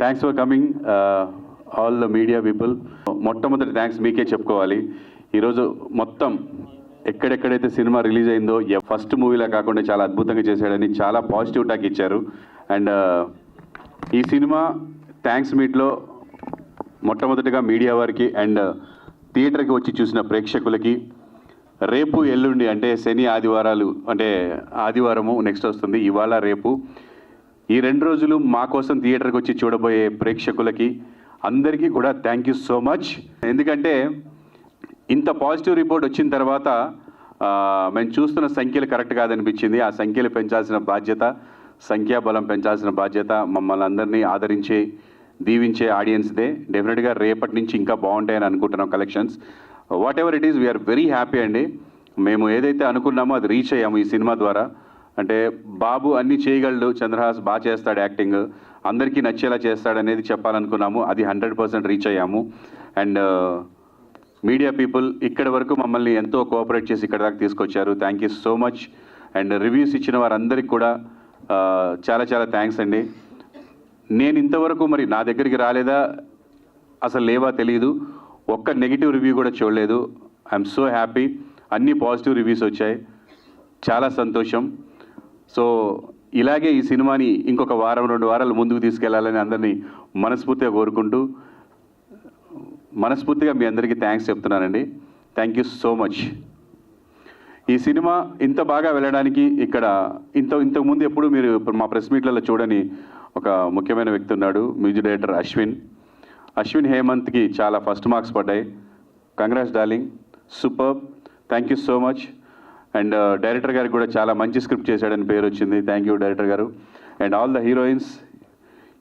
Thanks for coming all the media people మొట్టమొదటి thanks మీకే చెప్పుకోవాలి. ఈరోజు మొత్తం ఎక్కడెక్కడైతే సినిమా రిలీజ్ అయిందో ఫస్ట్ మూవీలా కాకుండా చాలా అద్భుతంగా చేశాడని చాలా పాజిటివ్ టాక్ ఇచ్చారు. అండ్ uh, ఈ సినిమా థ్యాంక్స్ మీట్లో మొట్టమొదటిగా మీడియా వారికి అండ్ థియేటర్కి uh, వచ్చి చూసిన ప్రేక్షకులకి రేపు ఎల్లుండి అంటే శని ఆదివారాలు అంటే ఆదివారము నెక్స్ట్ వస్తుంది. ఇవాళ రేపు ఈ రెండు రోజులు మా కోసం థియేటర్కి వచ్చి చూడబోయే ప్రేక్షకులకి అందరికీ కూడా థ్యాంక్ యూ సో మచ్ ఎందుకంటే ఇంత పాజిటివ్ రిపోర్ట్ వచ్చిన తర్వాత మేము చూస్తున్న సంఖ్యలు కరెక్ట్ కాదనిపించింది. ఆ సంఖ్యలు పెంచాల్సిన బాధ్యత సంఖ్యాబలం పెంచాల్సిన బాధ్యత మమ్మల్ని అందరినీ ఆదరించే దీవించే ఆడియన్స్దే డెఫినెట్గా రేపటి నుంచి ఇంకా బాగుంటాయని అనుకుంటున్నాం collections whatever it is we are very happy అండి. మేము ఏదైతే అనుకున్నామో అది రీచ్ అయ్యాము ఈ సినిమా ద్వారా. అంటే బాబు అన్ని చేయగలడు చంద్రహాస్ బాగా చేస్తాడు యాక్టింగ్. అందరికీ నచ్చేలా చేస్తాడు అనేది చెప్పాలనుకున్నాము. అది హండ్రెడ్ పర్సెంట్ రీచ్ అయ్యాము. అండ్ uh, మీడియా పీపుల్ ఇక్కడి వరకు మమ్మల్ని ఎంతో కోఆపరేట్ చేసి ఇక్కడ దాకా తీసుకొచ్చారు. Thank you so much. And reviews ఇచ్చిన వారందరికీ కూడా uh, చాలా చాలా థ్యాంక్స్ అండి. నేను ఇంతవరకు మరి నా దగ్గరికి రాలేదా? అసలు లేవా తెలియదు ఒక్క నెగిటివ్ రివ్యూ కూడా చూడలేదు. I'm so happy. అన్ని పాజిటివ్ రివ్యూస్ వచ్చాయి. చాలా సంతోషం. సో ఇలాగే ఈ సినిమాని ఇంకొక వారం రెండు వారాలు ముందుకు తీసుకెళ్ళాలని అందరినీ మనస్ఫూర్తిగా కోరుకుంటూ మనస్ఫూర్తిగా మీ అందరికీ థ్యాంక్స్ చెప్తున్నానండి. థ్యాంక్ యూ సో మచ్ ఈ సినిమా ఇంత బాగా వెళ్ళడానికి ఇక్కడ ఇంత ఇంతకుముందు ఎప్పుడు మీరు ఇప్పుడు మా ప్రెస్ మీట్లలో చూడని ఒక ముఖ్యమైన వ్యక్తి ఉన్నాడు మ్యూజిక్ డైరెక్టర్ అశ్విన్. అశ్విన్ హేమంత్కి చాలా ఫస్ట్ మార్క్స్ పడ్డాయి. Congrats darling super thank you so much and uh, director గారికి కూడా చాలా మంచి స్క్రిప్ట్ చేశాడని పేరు వచ్చింది. థ్యాంక్ యూ డైరెక్టర్ గారు. And all the heroines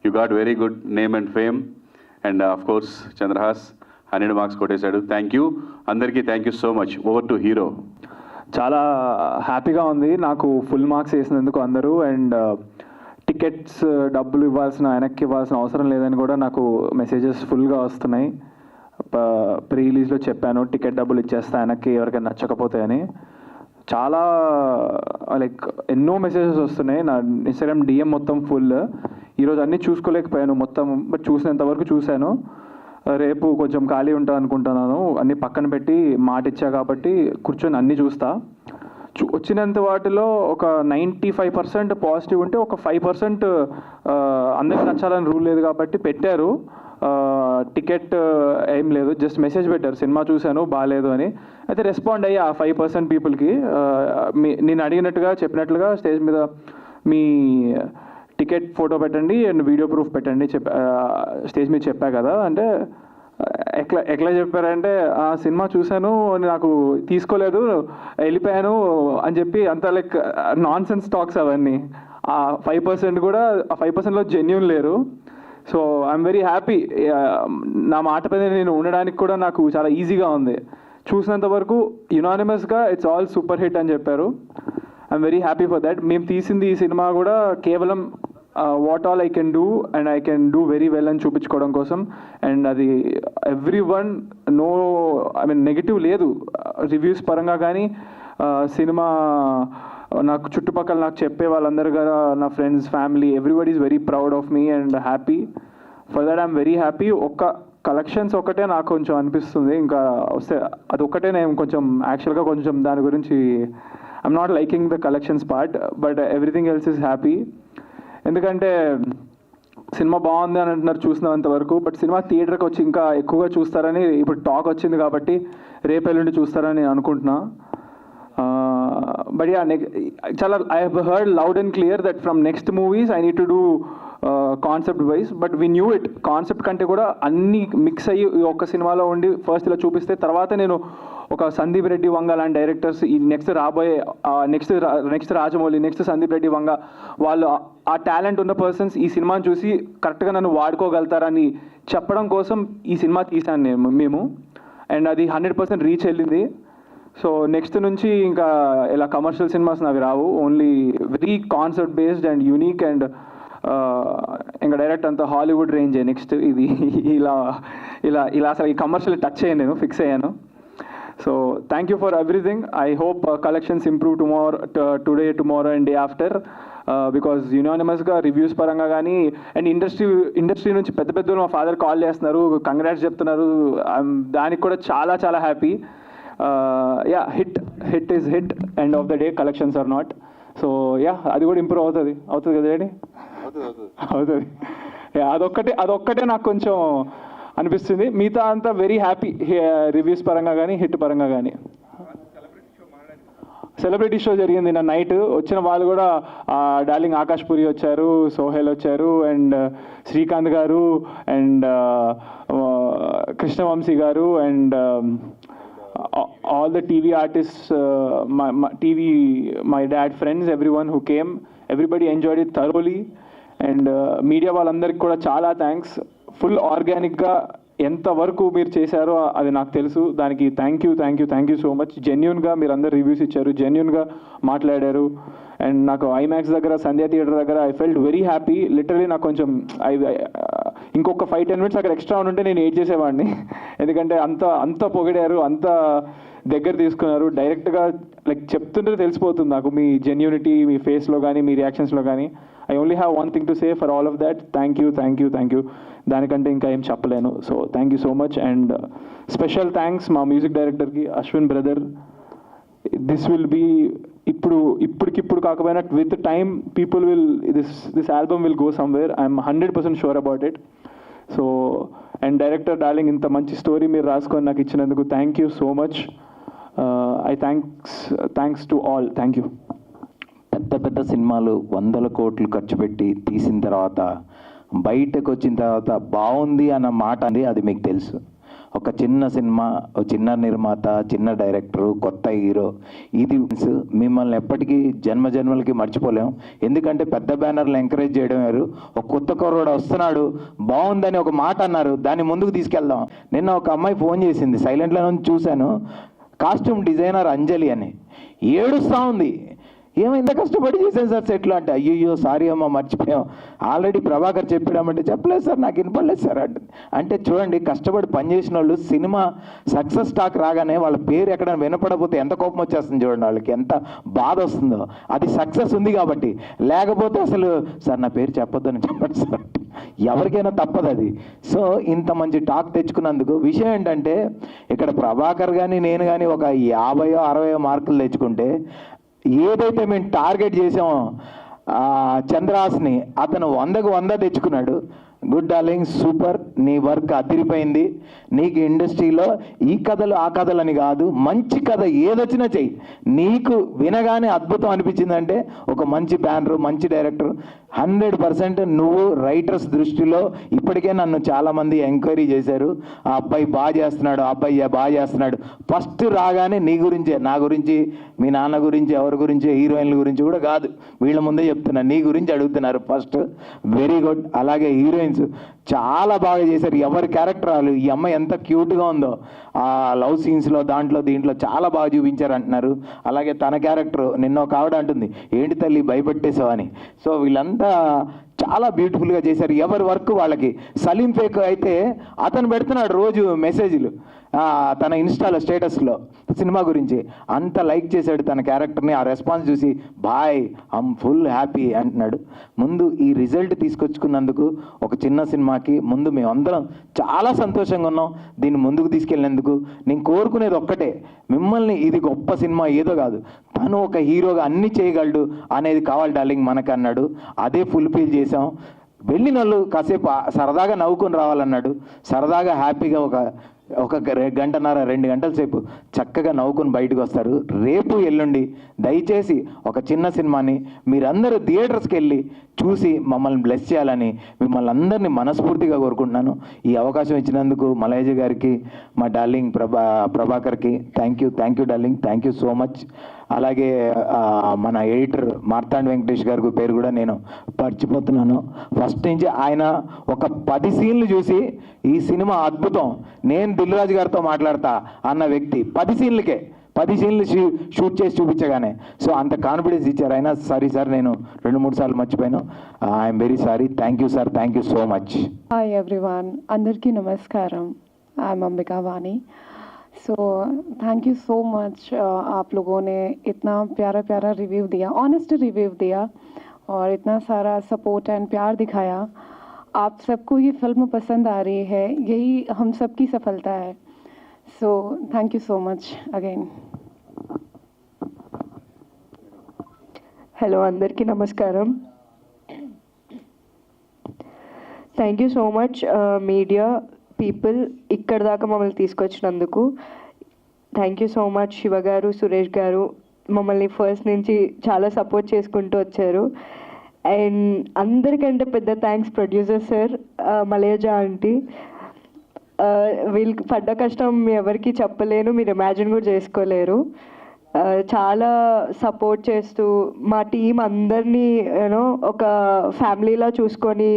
you got very good name and fame and of course Chandrahas hundred marks కొట్టేశాడు. Thank you అందరికీ thank you so much over to hero చాలా హ్యాపీగా ఉంది. నాకు ఫుల్ మార్క్స్ వేసినందుకు అందరూ. And uh, tickets డబ్బులు ఇవ్వాల్సిన వెనక్కి ఇవ్వాల్సిన అవసరం లేదని కూడా నాకు మెసేజెస్ ఫుల్గా వస్తున్నాయి. ప్రీ రిలీజ్లో చెప్పాను టికెట్ డబ్బులు ఇచ్చేస్తా వెనక్కి ఎవరికైనా నచ్చకపోతే అని. చాలా లైక్ ఎన్నో మెసేజెస్ వస్తున్నాయి. నా ఇన్స్టాగ్రామ్ డిఎం మొత్తం ఫుల్ ఈరోజు అన్నీ చూసుకోలేకపోయాను మొత్తం బట్ చూసినంత వరకు చూశాను. రేపు కొంచెం ఖాళీ ఉంటుంది అనుకుంటున్నాను. అన్ని పక్కన పెట్టి మాట ఇచ్చా కాబట్టి కూర్చొని అన్ని చూస్తా. చూ- వచ్చినంత వాటిలో ఒక నైంటీ ఫైవ్ పర్సెంట్ పాజిటివ్ ఉంటే ఒక ఫైవ్ పర్సెంట్ అందరికి నచ్చాలని రూల్ లేదు కాబట్టి పెట్టారు. టికెట్ ఏం లేదు. జస్ట్ మెసేజ్ పెట్టారు. సినిమా చూశాను బాగాలేదు అని. అయితే రెస్పాండ్ అయ్యి ఆ ఫైవ్ పర్సెంట్ పీపుల్కి మీ నేను అడిగినట్టుగా చెప్పినట్లుగా స్టేజ్ మీద మీ టికెట్ ఫోటో పెట్టండి అండ్ వీడియో ప్రూఫ్ పెట్టండి చెప్ స్టేజ్ మీద చెప్పా కదా. అంటే ఎట్లా ఎట్లా చెప్పారంటే ఆ సినిమా చూశాను నాకు తీసుకోలేదు వెళ్ళిపోయాను అని చెప్పి అంత లైక్ నాన్ సెన్స్ టాక్స్ అవన్నీ. ఆ ఫైవ్ పర్సెంట్ కూడా ఆ ఫైవ్ పర్సెంట్లో జెన్యున్ లేరు. సో ఐఎమ్ వెరీ హ్యాపీ నా మాట పైన నేను ఉండడానికి కూడా నాకు చాలా ఈజీగా ఉంది. చూసినంత వరకు యునానిమస్గా ఇట్స్ ఆల్ సూపర్ హిట్ అని చెప్పారు. I'm very happy for that మేము తీసింది ఈ సినిమా కూడా కేవలం what all I can do and I can do very well అని చూపించుకోవడం కోసం. అండ్ అది everyone no I mean negative లేదు. రివ్యూస్ పరంగా కానీ సినిమా నాకు చుట్టుపక్కల నాకు చెప్పే వాళ్ళందరూ కదా నా friends family everybody is very proud of me and happy for that I'm very happy ఒక్క కలెక్షన్స్ ఒకటే నాకు కొంచెం అనిపిస్తుంది. ఇంకా వస్తే అది ఒక్కటే నేను కొంచెం యాక్చువల్గా కొంచెం దాని గురించి I'm not liking the collections part but everything else is happy ఎందుకంటే సినిమా బాగుంది అని అంటున్నారు చూసినంత వరకు బట్ సినిమా థియేటర్కి వచ్చి ఇంకా ఎక్కువగా చూస్తారని ఇప్పుడు టాక్ వచ్చింది కాబట్టి రేపు ఎల్లుండి చూస్తారని నేను అనుకుంటున్నా బట్ యా నెక్ చాలా I have heard loud and clear that from next movies I need to do concept wise but we knew it concept కంటే కూడా అన్ని మిక్స్ అయ్యి ఈ ఒక్క సినిమాలో ఉండి ఫస్ట్ ఇలా చూపిస్తే తర్వాత నేను ఒక సందీప్ రెడ్డి వంగ లాంటి డైరెక్టర్స్ ఈ నెక్స్ట్ రాబోయే next next Rajamouli next Sandeep Reddy Vanga వాళ్ళు ఆ- ఆ టాలెంట్ ఉన్న పర్సన్స్ ఈ సినిమాని చూసి కరెక్ట్గా నన్ను వాడుకోగలుగుతారని చెప్పడం కోసం ఈ సినిమా తీశాను నేను మేము. అండ్ అది హండ్రెడ్ పర్సెంట్ రీచ్ వెళ్ళింది. సో నెక్స్ట్ నుంచి ఇంకా ఇలా కమర్షియల్ సినిమాస్ నావి రావు. Only very concert based and unique and ఇంకా డైరెక్ట్ అంతా హాలీవుడ్ రేంజ్ నెక్స్ట్ ఇది ఇలా ఇలా ఇలా అసలు ఈ కమర్షియల్ టచ్ అయ్యాను. నేను ఫిక్స్ అయ్యాను so thank you for everything I hope collections improve tomorrow today tomorrow and day after because యునానిమస్గా reviews పరంగా కానీ అండ్ ఇండస్ట్రీ ఇండస్ట్రీ నుంచి పెద్ద పెద్ద మా ఫాదర్ కాల్ చేస్తున్నారు కంగ్రాట్స్ చెప్తున్నారు. దానికి కూడా చాలా చాలా happy ya hit hit is hit end of the day collections are not so ya అది కూడా ఇంప్రూవ్ అవుతుంది. అవుతుంది కదా డాడీ అవుతుంది యా, అదొక్కటే అదొక్కటే నాకు కొంచెం అనిపిస్తుంది. మిగతా అంతా వెరీ హ్యాపీ రివ్యూస్ పరంగా కానీ హిట్ పరంగా కానీ సెలబ్రిటీ షో జరిగింది నా నైట్ వచ్చిన వాళ్ళు కూడా డార్లింగ్ ఆకాష్ పురి వచ్చారు సోహెల్ వచ్చారు అండ్ శ్రీకాంత్ గారు అండ్ కృష్ణవంశీ గారు and all the TV artist TV my dad friends every one who came everybody enjoyed it thoroughly and media వాళ్ళందరికీ కూడా చాలా థ్యాంక్స్ ఫుల్ ఆర్గానిక్గా ఎంతవరకు మీరు చేశారో అది నాకు తెలుసు. దానికి thank you thank you thank you so much జెన్యున్గా మీరు అందరు రివ్యూస్ ఇచ్చారు. జెన్యున్గా మాట్లాడారు. అండ్ నాకు ఐమాక్స్ దగ్గర సంధ్యా థియేటర్ దగ్గర I felt very happy literally నాకు కొంచెం ఐ uh, ఇంకొక ఫైవ్ టెన్ మినిట్స్ అక్కడ ఎక్స్ట్రా ఉంటే నేను ఏడ్ చేసేవాడిని ఎందుకంటే అంత అంత పొగిడారు అంత దగ్గర తీసుకున్నారు. డైరెక్ట్గా లైక్ చెప్తుంటే తెలిసిపోతుంది నాకు మీ జెన్యూనిటీ మీ ఫేస్లో కానీ మీ రియాక్షన్స్లో కానీ I only have one thing to say for all of that thank you thank you thank you దానికంటే ఇంకా ఏం చెప్పలేను. So thank you so much and special thanks మా మ్యూజిక్ డైరెక్టర్కి Ashwin brother this will be ఇప్పుడు ఇప్పటికిప్పుడు కాకపోయినా with time people will this this album will go somewhere I'm hundred percent sure about it so and director darling ఇంత మంచి story మీరు రాసుకొని నాకు ఇచ్చినందుకు thank you so much I thanks thanks to all thank you పెద్ద పెద్ద సినిమాలు వందల కోట్లు ఖర్చు పెట్టి తీసిన తర్వాత బయటకు వచ్చిన తర్వాత బాగుంది అన్న మాట అంది అది మీకు తెలుసు. ఒక చిన్న సినిమా ఒక చిన్న నిర్మాత చిన్న డైరెక్టరు కొత్త హీరో ఇది మిమ్మల్ని ఎప్పటికీ జన్మ జన్మలకి మర్చిపోలేం. ఎందుకంటే పెద్ద బ్యానర్లు ఎంకరేజ్ చేయడం వేరు ఒక కొత్త కుర్రోడు వస్తున్నాడు బాగుందని ఒక మాట అన్నారు. దాన్ని ముందుకు తీసుకెళ్దాం. నిన్న ఒక అమ్మాయి ఫోన్ చేసింది సైలెంట్లో నుంచి చూశాను. కాస్ట్యూమ్ డిజైనర్ అంజలి అని. ఏడుస్తూ ఉంది. ఏమో ఇంత కష్టపడి చేశాను సార్ సెట్లు అంటే అయ్యో సారీ అమ్మ మర్చిపోయాం. ఆల్రెడీ ప్రభాకర్ చెప్పామంటే చెప్పలేదు సార్ నాకు వినపడలేదు సార్ అంటే అంటే చూడండి కష్టపడి పనిచేసిన వాళ్ళు సినిమా సక్సెస్ టాక్ రాగానే వాళ్ళ పేరు ఎక్కడైనా వినపడకపోతే ఎంత కోపం వచ్చేస్తుంది చూడండి వాళ్ళకి ఎంత బాధ వస్తుందో. అది సక్సెస్ ఉంది కాబట్టి. లేకపోతే అసలు సార్ నా పేరు చెప్పొద్దని చెప్పండి సార్ ఎవరికైనా తప్పదు అది. సో ఇంత మంచి టాక్ తెచ్చుకున్నందుకు విషయం ఏంటంటే ఇక్కడ ప్రభాకర్ కానీ నేను కానీ ఒక యాభయో అరవయో మార్కులు తెచ్చుకుంటే ఏదైతే మేము టార్గెట్ చేసామో చంద్రాస్ని అతను వందకు వంద తెచ్చుకున్నాడు. గుడ్ డార్లింగ్ సూపర్ నీ వర్క్ అదిరిపోయింది. నీకు ఇండస్ట్రీలో ఈ కథలు ఆ కథలు అని కాదు మంచి కథ ఏదొచ్చినా చెయ్యి. నీకు వినగానే అద్భుతం అనిపించిందంటే ఒక మంచి బ్యానరు మంచి డైరెక్టర్ హండ్రెడ్ పర్సెంట్ నువ్వు రైటర్స్ దృష్టిలో ఇప్పటికే నన్ను చాలామంది ఎంక్వైరీ చేశారు. ఆ అబ్బాయి బాగా చేస్తున్నాడు ఆ అబ్బాయి బాగా చేస్తున్నాడు. ఫస్ట్ రాగానే నీ గురించే నా గురించి మీ నాన్న గురించి ఎవరి గురించి హీరోయిన్ల గురించి కూడా కాదు. వీళ్ళ ముందే చెప్తున్నా నీ గురించి అడుగుతున్నారు ఫస్ట్. వెరీ గుడ్ అలాగే హీరోయిన్స్ చాలా బాగా చేశారు. ఎవరి క్యారెక్టర్ వాళ్ళు ఈ అమ్మాయి ఎంత క్యూట్గా ఉందో. ఆ లవ్ సీన్స్లో దాంట్లో దీంట్లో చాలా బాగా చూపించారు అంటున్నారు. అలాగే తన క్యారెక్టర్ నిన్న ఒక ఆవిడ అంటుంది ఏంటి తల్లి భయపెట్టేసావు అని సో వీళ్ళంతా చాలా బ్యూటిఫుల్గా చేశారు. ఎవరి వర్క్ వాళ్ళకి? సలీం ఫేక్ అయితే అతను పెడుతున్నాడు రోజు మెసేజ్లు తన ఇన్స్టాలో స్టేటస్లో సినిమా గురించి అంత లైక్ చేశాడు తన క్యారెక్టర్ని. ఆ రెస్పాన్స్ చూసి బాయ్ ఐమ్ ఫుల్ హ్యాపీ అంటున్నాడు. ముందు ఈ రిజల్ట్ తీసుకొచ్చుకున్నందుకు ఒక చిన్న సినిమాకి ముందు మేమందరం చాలా సంతోషంగా ఉన్నాం. దీన్ని ముందుకు తీసుకెళ్ళినందుకు నేను కోరుకునేది ఒక్కటే మిమ్మల్ని ఇది గొప్ప సినిమా ఏదో కాదు. తను ఒక హీరోగా అన్ని చేయగలడు అనేది కావాలి డార్లింగ్ మనకు అన్నాడు. అదే ఫుల్ఫిల్ చేసాం వెళ్ళిన వాళ్ళు కాసేపు సరదాగా నవ్వుకొని రావాలన్నాడు. సరదాగా హ్యాపీగా ఒక ఒక గంటన్నర రెండు గంటల సేపు చక్కగా నవ్వుకుని బయటకు వస్తారు. రేపు ఎల్లుండి దయచేసి ఒక చిన్న సినిమాని మీరందరూ థియేటర్స్కి వెళ్ళి చూసి మమ్మల్ని బ్లెస్ చేయాలని మిమ్మల్ని అందరినీ మనస్ఫూర్తిగా కోరుకుంటున్నాను. ఈ అవకాశం ఇచ్చినందుకు మలయజ గారికి మా darling Prabha ప్రభాకర్కి thank you thank you darling thank you so much అలాగే మన ఎడిటర్ మార్తాండ్ వెంకటేష్ గారి పేరు కూడా నేను పరిచిపోతున్నాను ఫస్ట్ నుంచి ఆయన ఒక పది సీన్లు చూసి ఈ సినిమా అద్భుతం నేను దిల్రాజు గారితో మాట్లాడతా అన్న వ్యక్తి పది సీన్లకే పది సీన్లు షూట్ చేసి చూపించగానే. సో అంత కాన్ఫిడెన్స్ ఇచ్చారు అయినా సారీ సార్ నేను రెండు మూడు సార్లు మర్చిపోయాను. I'm very sorry thank you sir thank you so much hi everyone అందరికీ నమస్కారం. I'm Ambika Vani so thank you so much आप लोगों ने इतना प्यारा प्यारा रिव्यू दिया ऑनेस्ट रिव्यू दिया और इतना सारा सपोर्ट एंड प्यार दिखाया आप सबको ये फिल्म पसंद आ रही है यही हम सबकी सफलता है so thank you so much again hello అందరికీ నమస్కారం thank you so much media people ఇక్కడ దాకా మమ్మల్ని తీసుకొచ్చినందుకు. Thank you so much Shiva గారు సురేష్ గారు. మమ్మల్ని ఫస్ట్ నుంచి చాలా సపోర్ట్ చేసుకుంటూ వచ్చారు. అండ్ అందరికంటే పెద్ద thanks producer sir Maleja aunty వీళ్ళకి పడ్డ కష్టం ఎవరికి చెప్పలేను మీరు ఇమాజిన్ కూడా చేసుకోలేరు. చాలా సపోర్ట్ చేస్తూ మా టీం అందరినీ యూనో ఒక ఫ్యామిలీలా చూసుకొని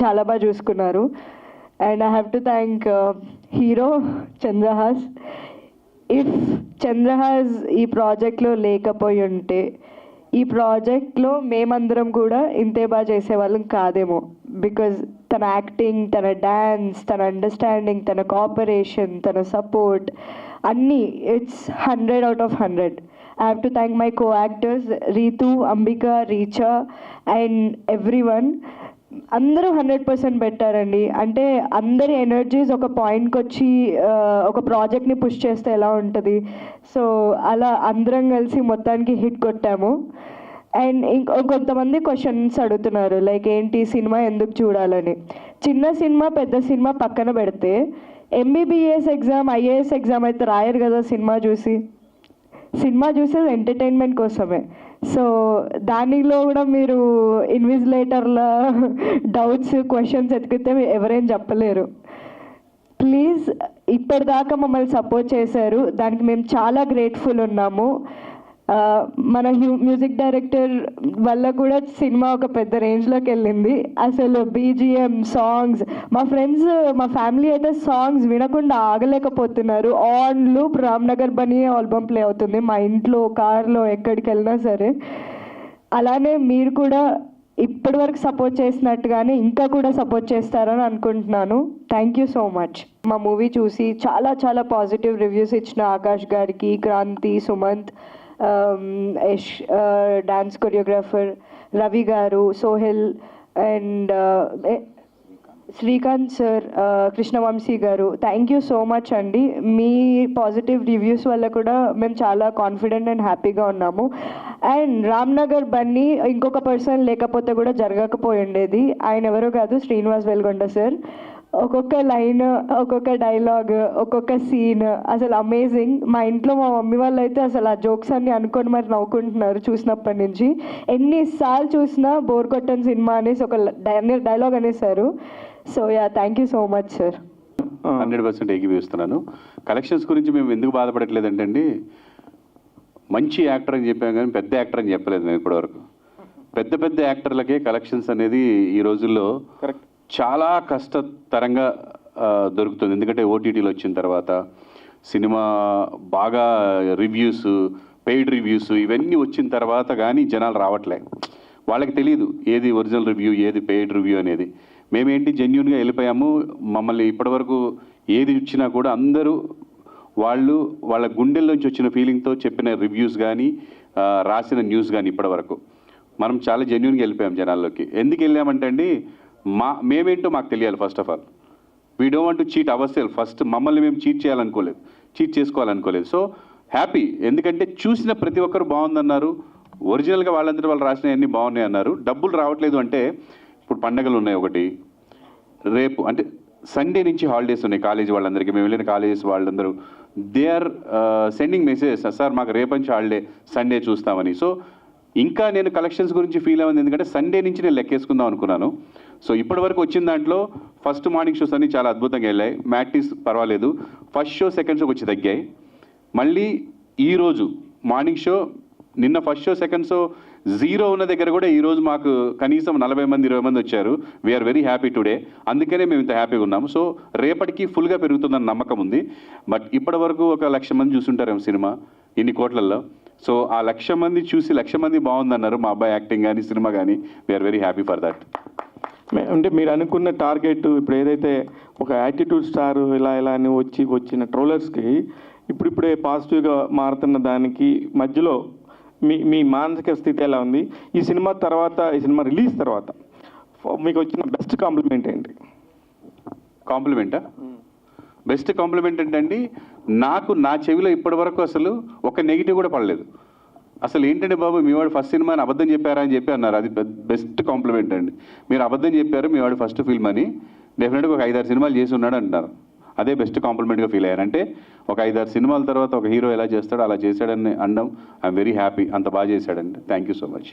చాలా బాగా చూసుకున్నారు. And I have to thank hero Chandrahas if Chandrahas ఈ ప్రాజెక్ట్లో లేకపోయి ఉంటే ఈ ప్రాజెక్ట్లో మేమందరం కూడా ఇంతే బాగా చేసేవాళ్ళం కాదేమో. బికాజ్ తన యాక్టింగ్ తన డ్యాన్స్ తన అండర్స్టాండింగ్ తన కోఆపరేషన్ తన సపోర్ట్ అన్నీ it's hundred out of hundred I have to thank my co actors Ritu Ambika Richa and everyone అందరూ హండ్రెడ్ పర్సెంట్ పెట్టారండి అంటే అందరి ఎనర్జీస్ ఒక పాయింట్కి వచ్చి ఒక ప్రాజెక్ట్ని పుష్ చేస్తే ఎలా ఉంటుంది? సో అలా అందరం కలిసి మొత్తానికి హిట్ కొట్టాము. అండ్ ఇంకో కొంతమంది క్వశ్చన్స్ అడుగుతున్నారు లైక్ ఏంటి సినిమా ఎందుకు చూడాలని? చిన్న సినిమా పెద్ద సినిమా పక్కన పెడితే ఎంబీబీఎస్ ఎగ్జామ్ ఐఏఎస్ ఎగ్జామ్ అయితే రాయరు కదా సినిమా చూసి? సినిమా చూసేది ఎంటర్టైన్మెంట్ కోసమే. సో దానిలో కూడా మీరు ఇన్విజిలేటర్ల డౌట్స్ క్వశ్చన్స్ ఎతికితే ఎవరేం చెప్పలేరు. ప్లీజ్ ఇప్పటిదాకా మమ్మల్ని సపోర్ట్ చేశారు. దానికి మేము చాలా గ్రేట్ఫుల్ ఉన్నాము. మన హ్యూ మ్యూజిక్ డైరెక్టర్ వల్ల కూడా సినిమా ఒక పెద్ద రేంజ్లోకి వెళ్ళింది. అసలు బీజిఎం సాంగ్స్ మా ఫ్రెండ్స్ మా ఫ్యామిలీ అయితే సాంగ్స్ వినకుండా ఆగలేకపోతున్నారు. On loop Ramnagar Bunny album play అవుతుంది. మా ఇంట్లో కార్లో ఎక్కడికి వెళ్ళినా సరే. అలానే మీరు కూడా ఇప్పటి వరకు సపోర్ట్ చేసినట్టుగానే ఇంకా కూడా సపోర్ట్ చేస్తారని అనుకుంటున్నాను. థ్యాంక్ యూ సో మచ్ మా మూవీ చూసి చాలా చాలా పాజిటివ్ రివ్యూస్ ఇచ్చిన ఆకాష్ గారికి క్రాంతి సుమంత్. యష్ డాన్స్ కొరియోగ్రాఫర్ రవి గారు సోహెల్ అండ్ శ్రీకాంత్ సార్ కృష్ణవంశీ గారు థ్యాంక్ యూ సో మచ్ అండి మీ పాజిటివ్ రివ్యూస్ వల్ల కూడా మేము చాలా కాన్ఫిడెంట్ అండ్ హ్యాపీగా ఉన్నాము. అండ్ రామ్నగర్ బన్నీ ఇంకొక పర్సన్ లేకపోతే కూడా జరగకపోయి ఉండేది. ఆయన ఎవరో కాదు శ్రీనివాస్ వెల్గొండ సార్ ఒక్కొక్క లైన్ ఒక్కొక్క డైలాగ్ ఒక్కొక్క సీన్. అసలు అమేజింగ్. మా ఇంట్లో మా మమ్మీ వాళ్ళు అయితే అసలు ఆ జోక్స్ అన్ని అనుకొని మరి నవ్వుకుంటున్నారు చూసినప్పటి నుంచి. ఎన్నిసార్లు చూసినా బోర్ కొట్టని సినిమా అనేసి ఒక dialogue అనేసారు so ya thank you so much sir. Hundred percent ఏకీభవిస్తున్నాను collections గురించి మేము ఎందుకు బాధపడట్లేదంటే అండి మంచి యాక్టర్ అని చెప్పాం కానీ పెద్ద యాక్టర్ అని చెప్పలేదు మేము ఇప్పటివరకు. పెద్ద పెద్ద యాక్టర్లకే కలెక్షన్స్ అనేది ఈ రోజుల్లో చాలా కష్టతరంగా దొరుకుతుంది. ఎందుకంటే ఓటీటీలు వచ్చిన తర్వాత సినిమా బాగా రివ్యూస్ పెయిడ్ రివ్యూస్ ఇవన్నీ వచ్చిన తర్వాత కానీ జనాలు రావట్లే. వాళ్ళకి తెలియదు ఏది ఒరిజినల్ రివ్యూ ఏది పెయిడ్ రివ్యూ అనేది. మేమేంటి జెన్యున్గా వెళ్ళిపోయాము. మమ్మల్ని ఇప్పటివరకు ఏది ఇచ్చినా కూడా అందరూ వాళ్ళు వాళ్ళ గుండెల్లోంచి వచ్చిన ఫీలింగ్తో చెప్పిన రివ్యూస్ కానీ రాసిన న్యూస్ కానీ ఇప్పటివరకు. మనం చాలా జెన్యున్గా వెళ్ళిపోయాం జనాల్లోకి. ఎందుకు వెళ్ళామంటే అండి మా మేమేంటో మాకు తెలియాలి first of all we don't want to cheat our first మమ్మల్ని మేము చీట్ చేయాలనుకోలేదు. చీట్ చేసుకోవాలనుకోలేదు. సో హ్యాపీ ఎందుకంటే చూసిన ప్రతి ఒక్కరు బాగుందన్నారు. ఒరిజినల్గా వాళ్ళందరూ వాళ్ళు రాసినవన్నీ బాగున్నాయి అన్నారు. డబ్బులు రావట్లేదు అంటే ఇప్పుడు పండగలు ఉన్నాయి ఒకటి. రేపు అంటే సండే నుంచి హాలిడేస్ ఉన్నాయి. కాలేజీ వాళ్ళందరికీ మేము వెళ్ళిన కాలేజెస్ వాళ్ళందరూ. They are sending message sir మాకు రేపు నుంచి హాలిడే సండే చూస్తామని. సో ఇంకా నేను కలెక్షన్స్ గురించి ఫీల్ అవ్వంది ఎందుకంటే సండే నుంచి నేను లెక్కేసుకుందాం అనుకున్నాను. సో ఇప్పటి వరకు వచ్చిన దాంట్లో ఫస్ట్ మార్నింగ్ షోస్ అన్ని చాలా అద్భుతంగా వెళ్ళాయి. మ్యాటీస్ పర్వాలేదు. ఫస్ట్ షో సెకండ్ షో వచ్చి తగ్గాయి. మళ్ళీ ఈరోజు మార్నింగ్ షో నిన్న first show second show zero ఉన్న దగ్గర కూడా ఈరోజు మాకు కనీసం నలభై మంది ఇరవై మంది వచ్చారు. వీఆర్ వెరీ హ్యాపీ టుడే అందుకనే మేము ఇంత హ్యాపీగా ఉన్నాము. సో రేపటికి ఫుల్గా పెరుగుతుందన్న నమ్మకం ఉంది. బట్ ఇప్పటి వరకు ఒక లక్ష మంది చూసుంటారేమో సినిమా ఇన్ని కోట్లల్లో. సో ఆ లక్ష మంది చూసి లక్ష మంది బాగుందన్నారు మా అబ్బాయి యాక్టింగ్ కానీ సినిమా కానీ we are very happy for that అంటే మీరు అనుకున్న టార్గెట్ ఇప్పుడు ఏదైతే ఒక యాటిట్యూడ్ స్టార్ ఇలా ఇలా అని వచ్చి వచ్చిన ట్రోలర్స్కి ఇప్పుడిప్పుడే పాజిటివ్గా మారుతున్న దానికి మధ్యలో మీ మీ మానసిక స్థితి ఎలా ఉంది? ఈ సినిమా తర్వాత ఈ సినిమా రిలీజ్ తర్వాత మీకు వచ్చిన బెస్ట్ కాంప్లిమెంట్ ఏంటి? కాంప్లిమెంటా? బెస్ట్ కాంప్లిమెంట్ ఏంటండి నాకు నా చెవిలో ఇప్పటి వరకు అసలు ఒక నెగిటివ్ కూడా పడలేదు. అసలు ఏంటంటే బాబు? మీ వాడు ఫస్ట్ సినిమా అని అబద్ధం చెప్పారా అని చెప్పి అన్నారు. అది బెస్ట్ కాంప్లిమెంట్ అండి. మీరు అబద్ధం చెప్పారు మీ వాడు ఫస్ట్ ఫిల్మ్ అని. డెఫినెట్గా ఒక ఐదారు సినిమాలు చేసి ఉన్నాడు అంటున్నారు. అదే బెస్ట్ కాంప్లిమెంట్గా ఫీల్ అయ్యారు. అంటే ఒక ఐదారు సినిమాల తర్వాత ఒక హీరో ఎలా చేస్తాడో అలా చేశాడని అనడం ఐఎమ్ వెరీ హ్యాపీ అంత బాగా చేశాడండి. Thank you so much